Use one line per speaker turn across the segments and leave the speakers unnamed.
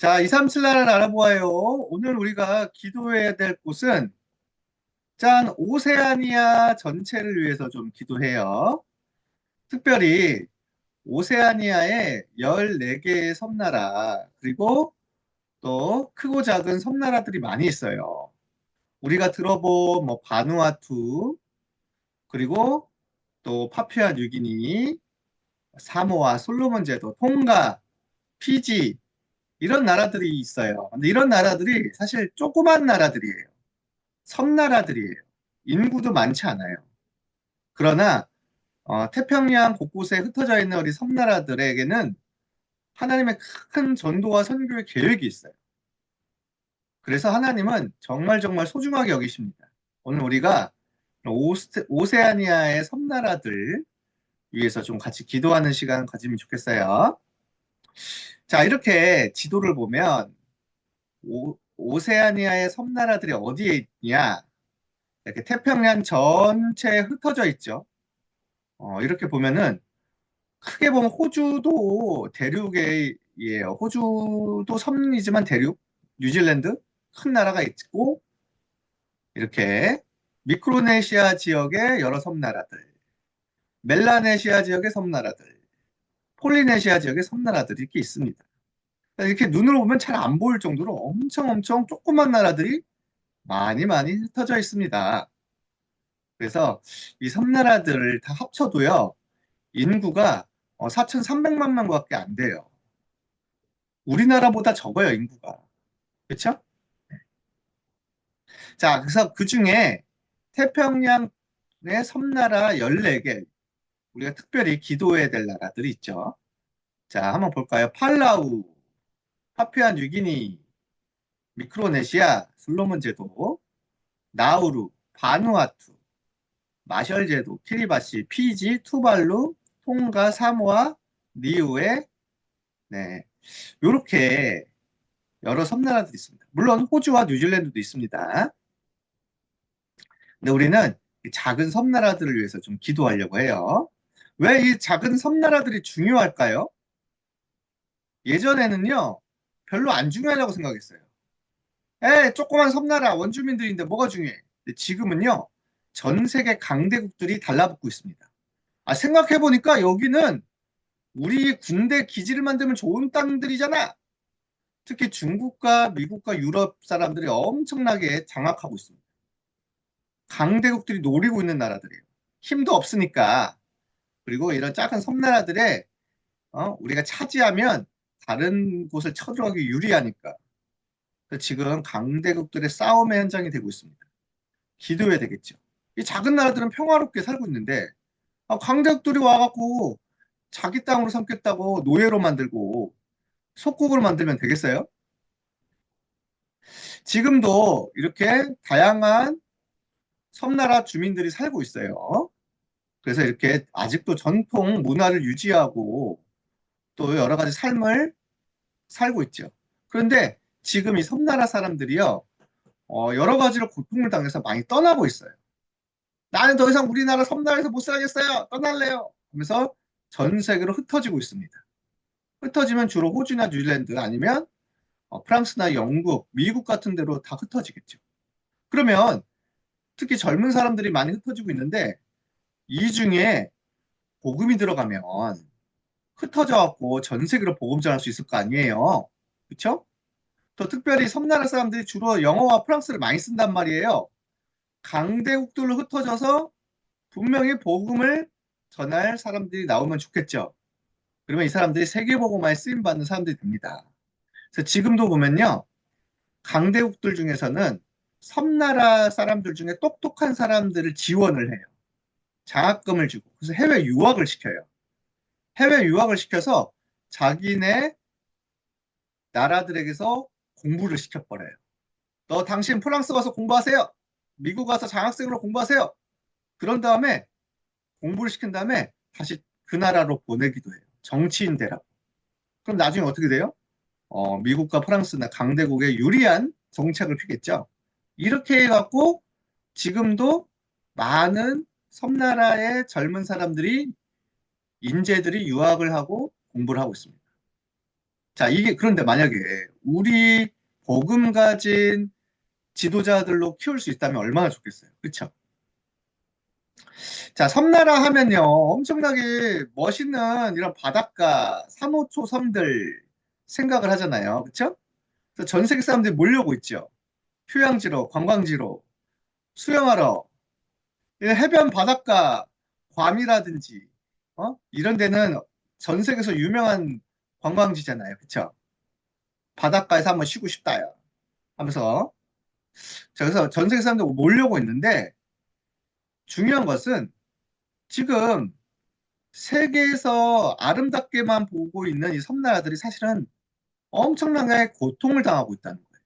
자, 237나라를 알아보아요. 오늘 우리가 기도해야 될 곳은 짠, 오세아니아 전체를 위해서 좀 기도해요. 특별히 오세아니아의 14개의 섬나라, 그리고 또 크고 작은 섬나라들이 많이 있어요. 우리가 들어본 뭐 바누아투, 그리고 또 파푸아 뉴기니, 사모아, 솔로몬 제도, 통가, 피지, 이런 나라들이 있어요. 근데 이런 나라들이 사실 조그만 나라들이에요. 섬나라들이에요. 인구도 많지 않아요. 그러나 어, 태평양 곳곳에 흩어져 있는 우리 섬나라들에게는 하나님의 큰 전도와 선교의 계획이 있어요. 그래서 하나님은 정말 정말 소중하게 여기십니다. 오늘 우리가 오스, 오세아니아의 섬나라들 위해서 좀 같이 기도하는 시간 가지면 좋겠어요. 자, 이렇게 지도를 보면 오, 오세아니아의 섬나라들이 어디에 있냐? 이렇게 태평양 전체에 흩어져 있죠. 어, 이렇게 보면은 크게 보면 호주도 대륙이에요. 호주도 섬이지만 대륙, 뉴질랜드 큰 나라가 있고 이렇게 미크로네시아 지역의 여러 섬나라들, 멜라네시아 지역의 섬나라들, 폴리네시아 지역의 섬나라들이 이렇게 있습니다. 이렇게 눈으로 보면 잘 안 보일 정도로 엄청 엄청 조그만 나라들이 많이 많이 흩어져 있습니다. 그래서 이 섬나라들을 다 합쳐도요, 인구가 4,300만 명밖에 안 돼요. 우리나라보다 적어요, 인구가. 그렇죠? 자, 그래서 그 중에 태평양의 섬나라 14개, 우리가 특별히 기도해야 될 나라들이 있죠. 자, 한번 볼까요? 팔라우, 파푸아 뉴기니, 미크로네시아, 솔로몬 제도, 나우루, 바누아투, 마셜 제도, 키리바시, 피지, 투발루, 통가, 사모아, 니우에, 네, 요렇게 여러 섬나라들이 있습니다. 물론 호주와 뉴질랜드도 있습니다. 근데 우리는 작은 섬나라들을 위해서 좀 기도하려고 해요. 왜 이 작은 섬나라들이 중요할까요? 예전에는요, 별로 안 중요하다고 생각했어요. 에, 조그만 섬나라, 원주민들인데 뭐가 중요해? 지금은요, 전 세계 강대국들이 달라붙고 있습니다. 아, 생각해보니까 여기는 우리 군대 기지를 만들면 좋은 땅들이잖아. 특히 중국과 미국과 유럽 사람들이 엄청나게 장악하고 있습니다. 강대국들이 노리고 있는 나라들이에요. 힘도 없으니까 그리고 이런 작은 섬나라들에 어, 우리가 차지하면 다른 곳을 쳐들어가기 유리하니까 지금 강대국들의 싸움의 현장이 되고 있습니다. 기도해야 되겠죠. 이 작은 나라들은 평화롭게 살고 있는데 아, 강대국들이 와갖고 자기 땅으로 삼겠다고 노예로 만들고 속국으로 만들면 되겠어요? 지금도 이렇게 다양한 섬나라 주민들이 살고 있어요. 그래서 이렇게 아직도 전통 문화를 유지하고 또 여러 가지 삶을 살고 있죠. 그런데 지금 이 섬나라 사람들이요, 어, 여러 가지로 고통을 당해서 많이 떠나고 있어요. 나는 더 이상 우리나라 섬나라에서 못 살겠어요. 떠날래요. 하면서 전 세계로 흩어지고 있습니다. 흩어지면 주로 호주나 뉴질랜드 아니면 어, 프랑스나 영국, 미국 같은 데로 다 흩어지겠죠. 그러면 특히 젊은 사람들이 많이 흩어지고 있는데 이 중에 복음이 들어가면 흩어져 갖고 전 세계로 복음 전할 수 있을 거 아니에요. 그렇죠? 또 특별히 섬나라 사람들이 주로 영어와 프랑스를 많이 쓴단 말이에요. 강대국들로 흩어져서 분명히 복음을 전할 사람들이 나오면 좋겠죠. 그러면 이 사람들이 세계복음화에 쓰임 받는 사람들이 됩니다. 그래서 지금도 보면요. 강대국들 중에서는 섬나라 사람들 중에 똑똑한 사람들을 지원을 해요. 장학금을 주고 그래서 해외 유학을 시켜요. 해외 유학을 시켜서 자기네 나라들에게서 공부를 시켜버려요. 너 당신 프랑스 가서 공부하세요. 미국 가서 장학생으로 공부하세요. 그런 다음에 공부를 시킨 다음에 다시 그 나라로 보내기도 해요. 정치인 되라고. 그럼 나중에 어떻게 돼요? 어, 미국과 프랑스나 강대국에 유리한 정책을 피겠죠. 이렇게 해갖고 지금도 많은 섬나라의 젊은 사람들이 인재들이 유학을 하고 공부를 하고 있습니다. 자, 이게 그런데 만약에 우리 복음 가진 지도자들로 키울 수 있다면 얼마나 좋겠어요. 그렇죠? 자, 섬나라 하면요. 엄청나게 멋있는 이런 바닷가, 산호초 섬들 생각을 하잖아요. 그렇죠? 전 세계 사람들이 몰려오고 있죠. 휴양지로, 관광지로, 수영하러, 해변 바닷가, 괌이라든지, 어? 이런 데는 전 세계에서 유명한 관광지잖아요. 그쵸? 바닷가에서 한번 쉬고 싶다요. 하면서. 자, 그래서 전 세계 사람들 몰려오고 있는데, 중요한 것은 지금 세계에서 아름답게만 보고 있는 이 섬나라들이 사실은 엄청나게 고통을 당하고 있다는 거예요.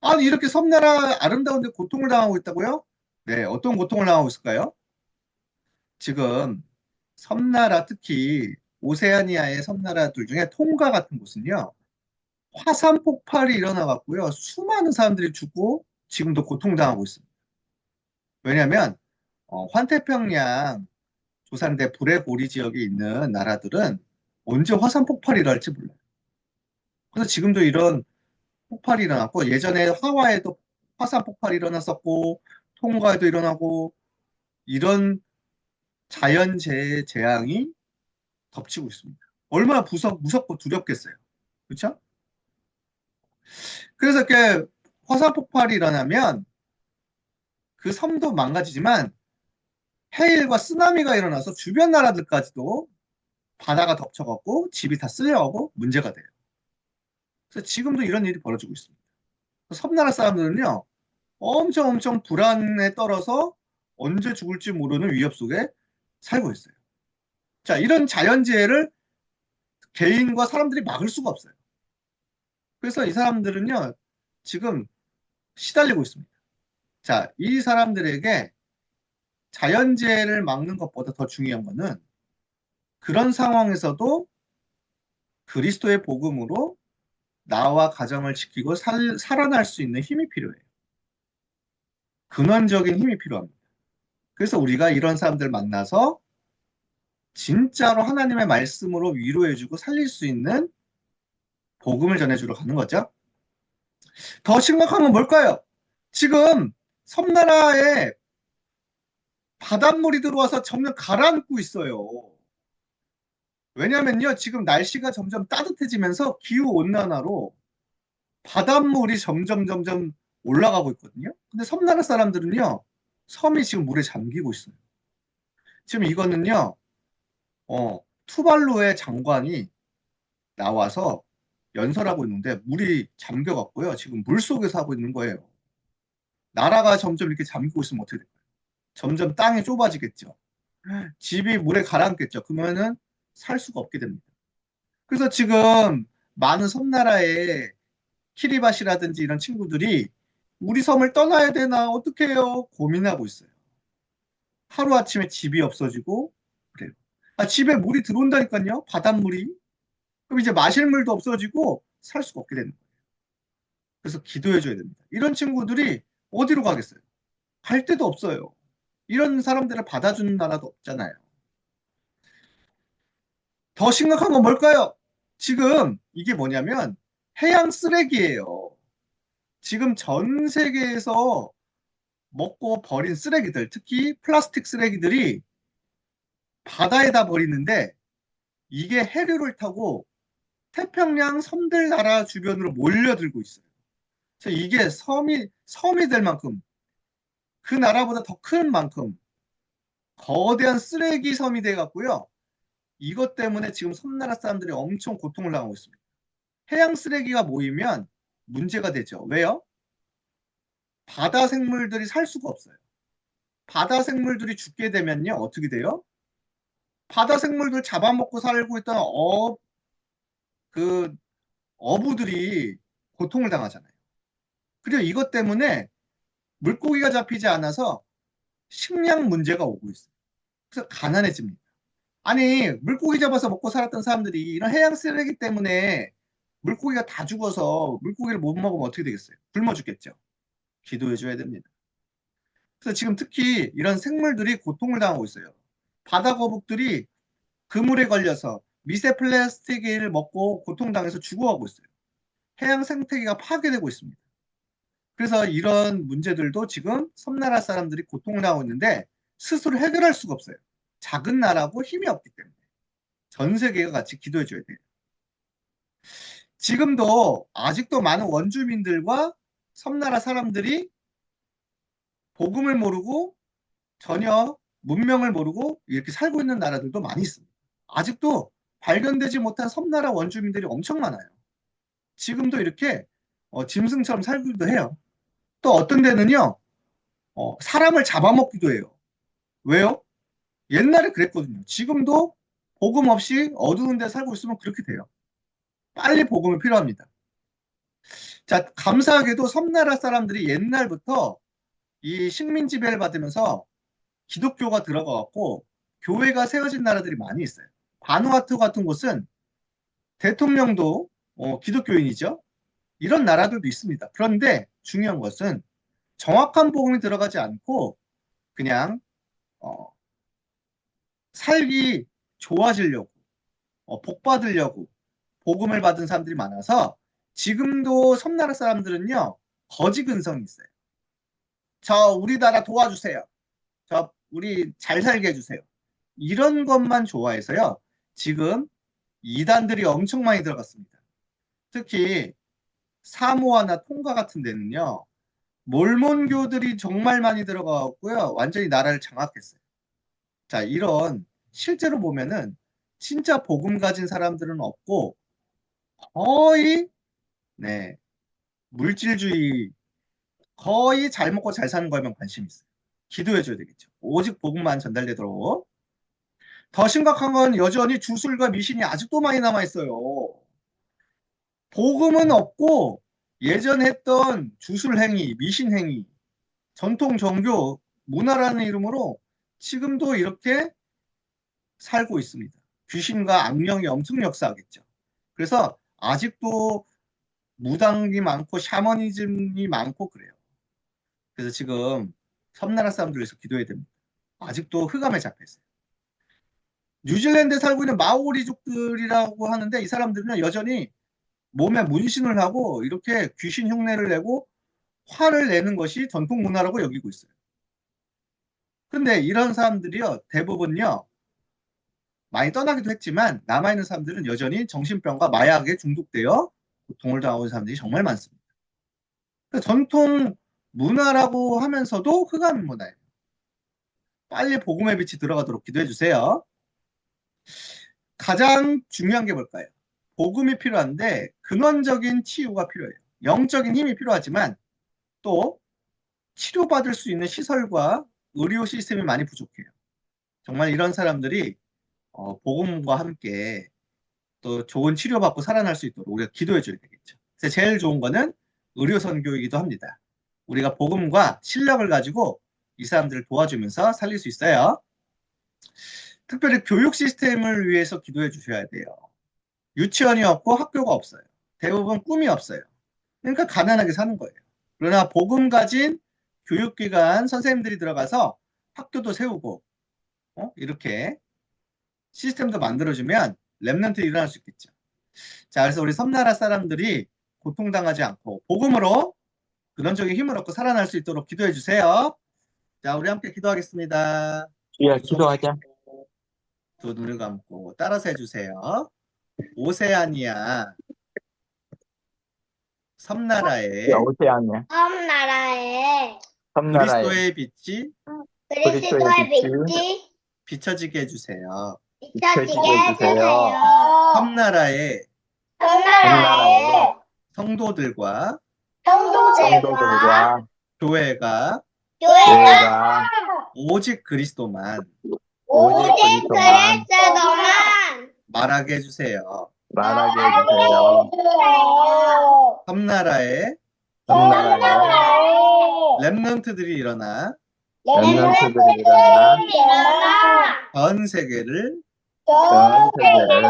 아니, 이렇게 섬나라 아름다운데 고통을 당하고 있다고요? 네, 어떤 고통을 당하고 있을까요? 지금 섬나라, 특히 오세아니아의 섬나라들 중에 통가 같은 곳은요, 화산 폭발이 일어나갖고요, 수많은 사람들이 죽고 지금도 고통당하고 있습니다. 왜냐하면 어, 환태평양 조산대 불의 고리 지역에 있는 나라들은 언제 화산 폭발이 일어날지 몰라요. 그래서 지금도 이런 폭발이 일어났고 예전에 하와이에도 화산 폭발이 일어났었고 통가에도 일어나고 이런 자연재해 재앙이 덮치고 있습니다. 얼마나 무섭, 무섭고 두렵겠어요. 그렇죠? 그래서 이렇게 화산 폭발이 일어나면 그 섬도 망가지지만 해일과 쓰나미가 일어나서 주변 나라들까지도 바다가 덮쳐갖고 집이 다 쓸려가고 문제가 돼요. 그래서 지금도 이런 일이 벌어지고 있습니다. 섬나라 사람들은요, 엄청 엄청 불안에 떨어서 언제 죽을지 모르는 위협 속에 살고 있어요. 자, 이런 자연재해를 개인과 사람들이 막을 수가 없어요. 그래서 이 사람들은요, 지금 시달리고 있습니다. 자, 이 사람들에게 자연재해를 막는 것보다 더 중요한 것은 그런 상황에서도 그리스도의 복음으로 나와 가정을 지키고 살, 살아날 수 있는 힘이 필요해요. 근원적인 힘이 필요합니다. 그래서 우리가 이런 사람들 만나서 진짜로 하나님의 말씀으로 위로해주고 살릴 수 있는 복음을 전해주러 가는 거죠. 더 심각한 건 뭘까요? 지금 섬나라에 바닷물이 들어와서 점점 가라앉고 있어요. 왜냐면요, 지금 날씨가 점점 따뜻해지면서 기후 온난화로 바닷물이 점점 점점 올라가고 있거든요. 근데 섬나라 사람들은요, 섬이 지금 물에 잠기고 있어요. 지금 이거는요, 어, 투발루의 장관이 나와서 연설하고 있는데 물이 잠겨갖고요. 지금 물 속에서 하고 있는 거예요. 나라가 점점 이렇게 잠기고 있으면 어떻게 될까요? 점점 땅이 좁아지겠죠. 집이 물에 가라앉겠죠. 그러면은 살 수가 없게 됩니다. 그래서 지금 많은 섬나라의 키리바시라든지 이런 친구들이 우리 섬을 떠나야 되나 어떻게 해요? 고민하고 있어요. 하루아침에 집이 없어지고 그래요. 아, 집에 물이 들어온다니까요. 바닷물이. 그럼 이제 마실 물도 없어지고 살 수가 없게 되는 거예요. 그래서 기도해 줘야 됩니다. 이런 친구들이 어디로 가겠어요? 갈 데도 없어요. 이런 사람들을 받아주는 나라도 없잖아요. 더 심각한 건 뭘까요? 지금 이게 뭐냐면 해양 쓰레기예요. 지금 전 세계에서 먹고 버린 쓰레기들, 특히 플라스틱 쓰레기들이 바다에다 버리는데 이게 해류를 타고 태평양 섬들 나라 주변으로 몰려들고 있어요. 그래서 이게 섬이 섬이 될 만큼 그 나라보다 더 큰 만큼 거대한 쓰레기 섬이 돼 갖고요. 이것 때문에 지금 섬나라 사람들이 엄청 고통을 당하고 있습니다. 해양 쓰레기가 모이면 문제가 되죠. 왜요? 바다 생물들이 살 수가 없어요. 바다 생물들이 죽게 되면요. 어떻게 돼요? 바다 생물들 잡아먹고 살고 있던 어, 그, 어부들이 고통을 당하잖아요. 그리고 이것 때문에 물고기가 잡히지 않아서 식량 문제가 오고 있어요. 그래서 가난해집니다. 아니, 물고기 잡아서 먹고 살았던 사람들이 이런 해양 쓰레기 때문에 물고기가 다 죽어서 물고기를 못 먹으면 어떻게 되겠어요? 굶어 죽겠죠. 기도해 줘야 됩니다. 그래서 지금 특히 이런 생물들이 고통을 당하고 있어요. 바다 거북들이 그물에 걸려서 미세 플라스틱을 먹고 고통당해서 죽어가고 있어요. 해양 생태계가 파괴되고 있습니다. 그래서 이런 문제들도 지금 섬나라 사람들이 고통을 하고 있는데 스스로 해결할 수가 없어요. 작은 나라고 힘이 없기 때문에. 전 세계가 같이 기도해 줘야 돼요. 지금도 아직도 많은 원주민들과 섬나라 사람들이 복음을 모르고 전혀 문명을 모르고 이렇게 살고 있는 나라들도 많이 있습니다. 아직도 발견되지 못한 섬나라 원주민들이 엄청 많아요. 지금도 이렇게 어, 짐승처럼 살기도 해요. 또 어떤 데는요, 어, 사람을 잡아먹기도 해요. 왜요? 옛날에 그랬거든요. 지금도 복음 없이 어두운 데 살고 있으면 그렇게 돼요. 빨리 복음이 필요합니다. 자, 감사하게도 섬나라 사람들이 옛날부터 이 식민 지배를 받으면서 기독교가 들어가 갖고 교회가 세워진 나라들이 많이 있어요. 바누아투 같은 곳은 대통령도 어, 기독교인이죠. 이런 나라들도 있습니다. 그런데 중요한 것은 정확한 복음이 들어가지 않고 그냥 어, 살기 좋아지려고 어, 복 받으려고 복음을 받은 사람들이 많아서 지금도 섬나라 사람들은요 거지 근성이 있어요. 저 우리나라 도와주세요. 저 우리 잘 살게 해주세요. 이런 것만 좋아해서요. 지금 이단들이 엄청 많이 들어갔습니다. 특히 사모아나 통가 같은 데는요. 몰몬교들이 정말 많이 들어가고요. 완전히 나라를 장악했어요. 자, 이런 실제로 보면은 진짜 복음 가진 사람들은 없고 거의 네 물질주의 거의 잘 먹고 잘 사는 거에만 관심이 있어요. 기도해 줘야 되겠죠. 오직 복음만 전달되도록. 더 심각한 건 여전히 주술과 미신이 아직도 많이 남아 있어요. 복음은 없고 예전 했던 주술 행위, 미신 행위, 전통 종교, 문화라는 이름으로 지금도 이렇게 살고 있습니다. 귀신과 악령이 엄청 역사하겠죠. 그래서 아직도 무당이 많고 샤머니즘이 많고 그래요. 그래서 지금 섬나라 사람들 위해서 기도해야 됩니다. 아직도 흑암에 잡혀 있어요. 뉴질랜드에 살고 있는 마오리족들이라고 하는데 이 사람들은 여전히 몸에 문신을 하고 이렇게 귀신 흉내를 내고 화를 내는 것이 전통 문화라고 여기고 있어요. 근데 이런 사람들이요, 대부분요, 많이 떠나기도 했지만 남아있는 사람들은 여전히 정신병과 마약에 중독되어 고통을 당하고 있는 사람들이 정말 많습니다. 그러니까 전통 문화라고 하면서도 흑암 문화예요. 빨리 복음의 빛이 들어가도록 기도해 주세요. 가장 중요한 게 뭘까요? 복음이 필요한데 근원적인 치유가 필요해요. 영적인 힘이 필요하지만 또 치료받을 수 있는 시설과 의료 시스템이 많이 부족해요. 정말 이런 사람들이 어, 복음과 함께 또 좋은 치료받고 살아날 수 있도록 우리가 기도해 줘야 되겠죠. 그래서 제일 좋은 거는 의료 선교이기도 합니다. 우리가 복음과 실력을 가지고 이 사람들을 도와주면서 살릴 수 있어요. 특별히 교육 시스템을 위해서 기도해 주셔야 돼요. 유치원이 없고 학교가 없어요. 대부분 꿈이 없어요. 그러니까 가난하게 사는 거예요. 그러나 복음 가진 교육기관 선생님들이 들어가서 학교도 세우고 어? 이렇게 시스템도 만들어주면 랩런트 일어날 수 있겠죠. 자, 그래서 우리 섬나라 사람들이 고통당하지 않고 복음으로 근원적인 힘을 얻고 살아날 수 있도록 기도해 주세요. 자, 우리 함께 기도하겠습니다.
주여 기도하자.
두 눈을 감고 따라서 해주세요. 오세아니아 섬나라에
오세아니아.
섬나라에
섬나라에
그리스도의 빛이
그리스도의
그리스도의
빛이
비춰지게 해주세요.
비춰지게
해주세요.
섬나라에 성도들과
성도들과
교회가
교회가
오직 그리스도만
오직
그리스도만
말하게 해주세요.
말하게 해주세요.
섬나라에
섬나라에
랩런트들이 일어나
렘넌트들이
일어나
전 세계를
전 세계를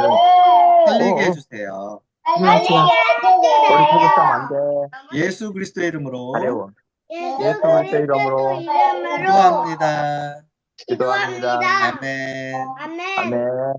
살리게
오, 오.
해주세요.
우리 보고 싸면 안 돼.
예수 그리스도의 이름으로
가려워.
예수
그리스도의 이름으로
기도합니다.
기도합니다.
기도합니다.
아멘.
아멘.
아멘.